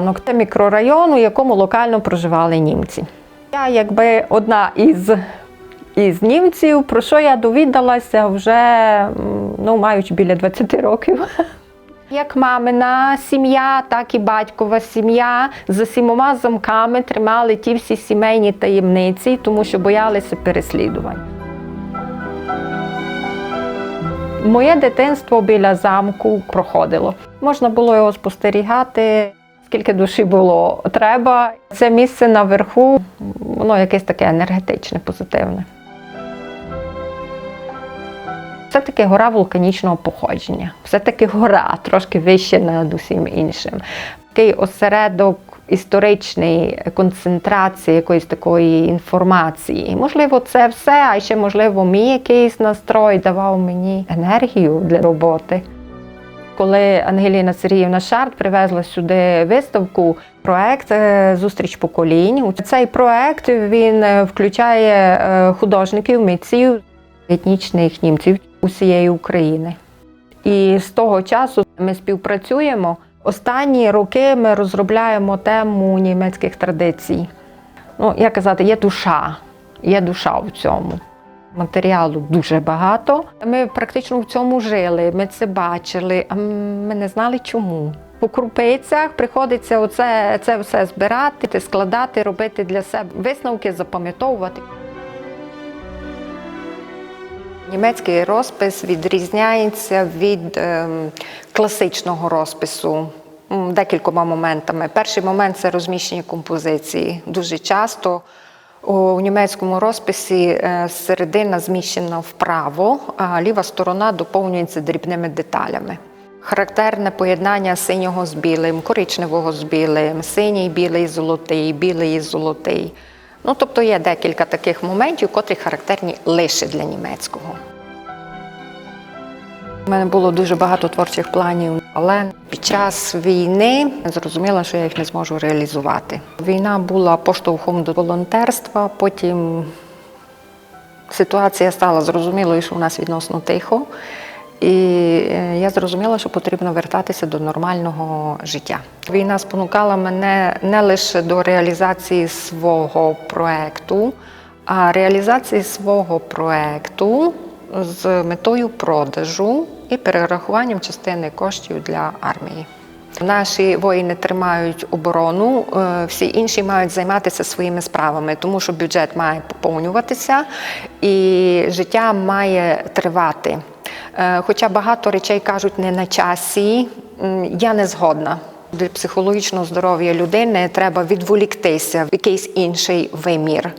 ранок. Це мікрорайон, у якому локально проживали німці. Я якби одна із, із німців, про що я довідалася вже ну, маючи біля 20 років. Як мамина сім'я, так і батькова сім'я за сімома замками тримали ті всі сімейні таємниці, тому що боялися переслідувань. Моє дитинство біля замку проходило. Можна було його спостерігати, скільки душі було треба. Це місце наверху, воно якесь таке енергетичне, позитивне. Все-таки гора вулканічного походження, все-таки гора, трошки вище над усім іншим. Такий осередок історичний концентрації якоїсь такої інформації. Можливо, це все, а ще, можливо, мій якийсь настрой давав мені енергію для роботи. Коли Ангеліна Сергіївна Шарт привезла сюди виставку, проект е, Зустріч поколінь. Цей проект він е, включає е, художників, митців, етнічних німців усієї України. І з того часу ми співпрацюємо. Останні роки ми розробляємо тему німецьких традицій. Ну, як казати, є душа, є душа в цьому. Матеріалу дуже багато. Ми практично в цьому жили, ми це бачили, а ми не знали чому. По крупицях приходиться оце, це все збирати, складати, робити для себе висновки, запам'ятовувати. Німецький розпис відрізняється від ем, класичного розпису декількома моментами. Перший момент це розміщення композиції. Дуже часто у німецькому розписі е, середина зміщена вправо, а ліва сторона доповнюється дрібними деталями. Характерне поєднання синього з білим, коричневого з білим, синій, білий, золотий, білий золотий. Ну, тобто є декілька таких моментів, котрі характерні лише для німецького. У мене було дуже багато творчих планів, але під час війни зрозуміла, що я їх не зможу реалізувати. Війна була поштовхом до волонтерства, потім ситуація стала зрозумілою, що у нас відносно тихо. І е, я зрозуміла, що потрібно вертатися до нормального життя. Війна спонукала мене не лише до реалізації свого проекту, а реалізації свого проекту з метою продажу і перерахуванням частини коштів для армії. Наші воїни тримають оборону, е, всі інші мають займатися своїми справами, тому що бюджет має поповнюватися і життя має тривати. Е, Хоча багато речей кажуть не на часі, я не згодна. Для психологічного здоров'я людини треба відволіктися в якийсь інший вимір.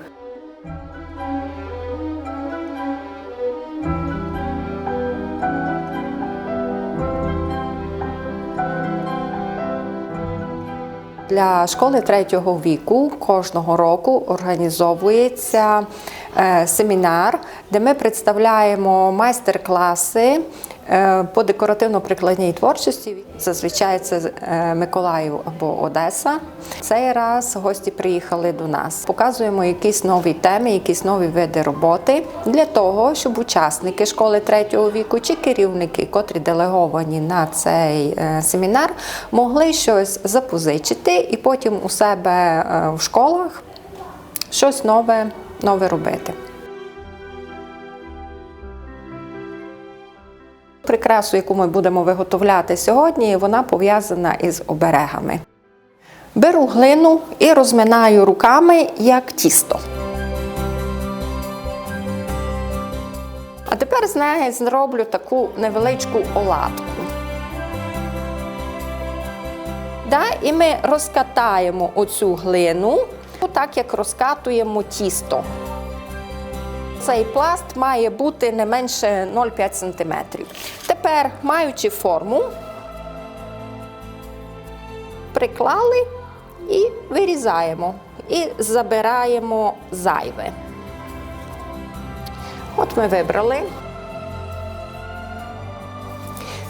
Для школи третього віку кожного року організовується е, семінар, де ми представляємо майстер-класи по декоративно-прикладній творчості. Зазвичай це е, Миколаїв або Одеса. Цей раз гості приїхали до нас. Показуємо якісь нові теми, якісь нові види роботи для того, щоб учасники школи третього віку чи керівники, котрі делеговані на цей е, семінар, могли щось запозичити і потім у себе е, в школах щось нове, нове робити. Прикрасу, яку ми будемо виготовляти сьогодні, вона пов'язана із оберегами. Беру глину і розминаю руками як тісто. А тепер з неї зроблю таку невеличку оладку. Да, і ми розкатаємо оцю глину, так як розкатуємо тісто. Цей пласт має бути не менше 0,5 см. Тепер, маючи форму, приклали і вирізаємо. І забираємо зайве. От ми вибрали.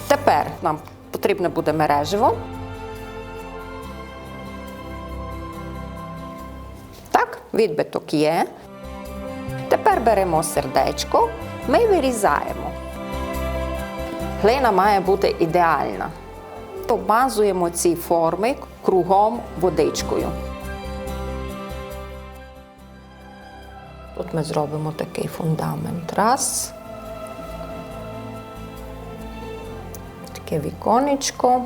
Тепер нам потрібне буде мереживо. Так, відбиток є. Тепер беремо сердечко, ми вирізаємо. Глина має бути ідеальна. Обмазуємо ці форми кругом водичкою. Тут ми зробимо такий фундамент. Раз. Таке віконечко.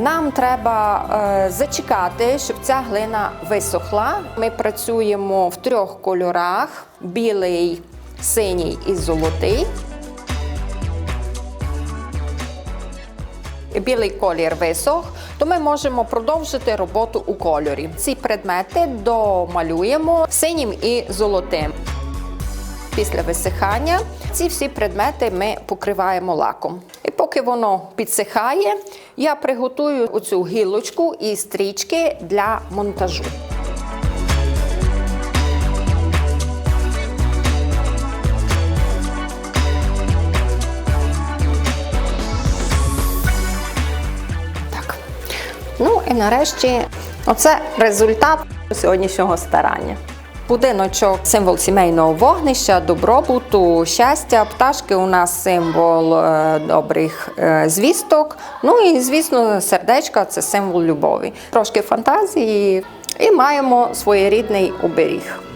Нам треба е, зачекати, щоб ця глина висохла. Ми працюємо в трьох кольорах: білий, синій і золотий. Білий колір висох, то ми можемо продовжити роботу у кольорі. Ці предмети домалюємо синім і золотим. Після висихання ці всі предмети ми покриваємо лаком. Поки воно підсихає, я приготую оцю гілочку і стрічки для монтажу. Так. Ну і нарешті, оце результат сьогоднішнього старання. Будиночок символ сімейного вогнища, добробуту, щастя. Пташки у нас символ е, добрих е, звісток. Ну і звісно, сердечка це символ любові. Трошки фантазії і маємо своєрідний оберіг.